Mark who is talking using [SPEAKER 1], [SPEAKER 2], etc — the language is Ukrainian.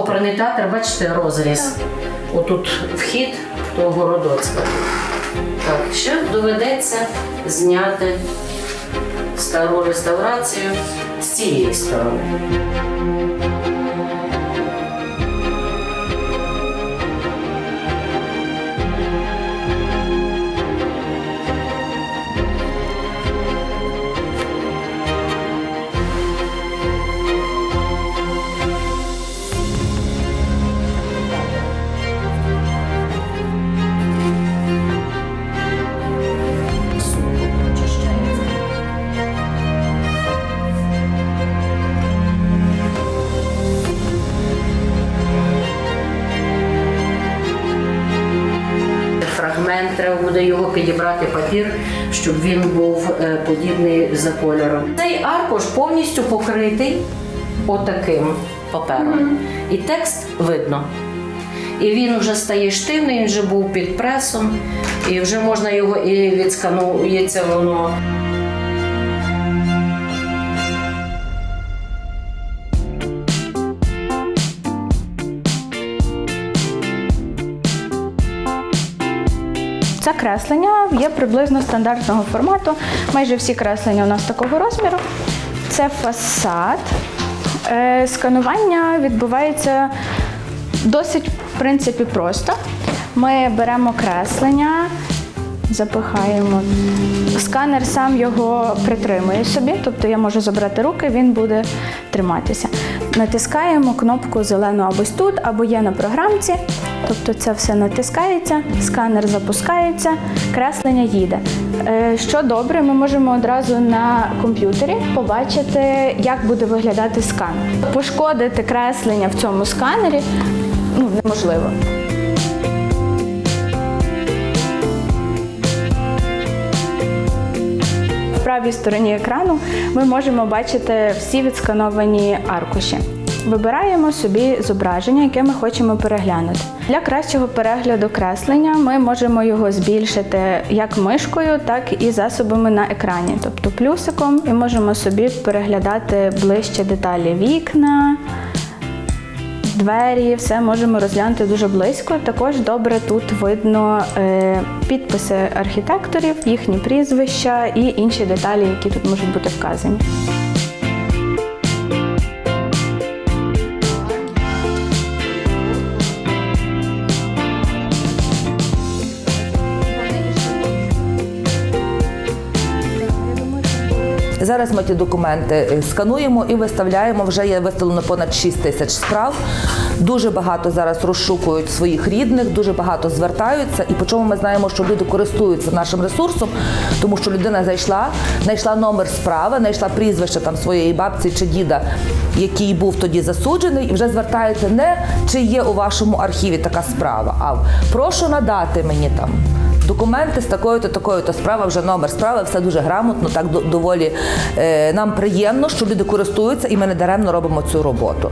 [SPEAKER 1] Оперний театр, бачите, розріз. Отут вхід до Городоцька. Так, ще доведеться зняти стару реставрацію з цієї сторони. Буде його підібрати папір, щоб він був е, подібний за кольором. Цей аркуш повністю покритий отаким папером. І текст видно. І він вже стає штивний, він вже був під пресом, і вже можна його і відсканується воно.
[SPEAKER 2] Це креслення є приблизно стандартного формату. Майже всі креслення у нас такого розміру. Це фасад. Е, Сканування відбувається досить, в принципі, просто. Ми беремо креслення, запихаємо. Сканер сам його притримує собі, тобто я можу забрати руки, він буде триматися. Натискаємо кнопку зелену або тут, або є на програмці. Тобто це все натискається, сканер запускається, креслення їде. Е, Що добре, ми можемо одразу на комп'ютері побачити, як буде виглядати скан. Пошкодити креслення в цьому сканері ну, неможливо. В правій стороні екрану ми можемо бачити всі відскановані аркуші. Вибираємо собі зображення, яке ми хочемо переглянути. Для кращого перегляду креслення ми можемо його збільшити як мишкою, так і засобами на екрані, тобто плюсиком, і можемо собі переглядати ближче деталі вікна, двері, все можемо розглянути дуже близько. Також добре тут видно е, підписи архітекторів, їхні прізвища і інші деталі, які тут можуть бути вказані.
[SPEAKER 3] Зараз ми ті документи е, скануємо і виставляємо. Вже є виставлено понад 6 тисяч справ. Дуже багато зараз розшукують своїх рідних, дуже багато звертаються. І по чому ми знаємо, що люди користуються нашим ресурсом, тому що людина зайшла, знайшла номер справи, знайшла прізвище там своєї бабці чи діда, який був тоді засуджений, і вже звертається не чи є у вашому архіві така справа, а прошу надати мені там документи з такою-то, такою-то справа, вже номер справи, все дуже грамотно, так доволі е, нам приємно, що люди користуються, і ми не даремно робимо цю роботу.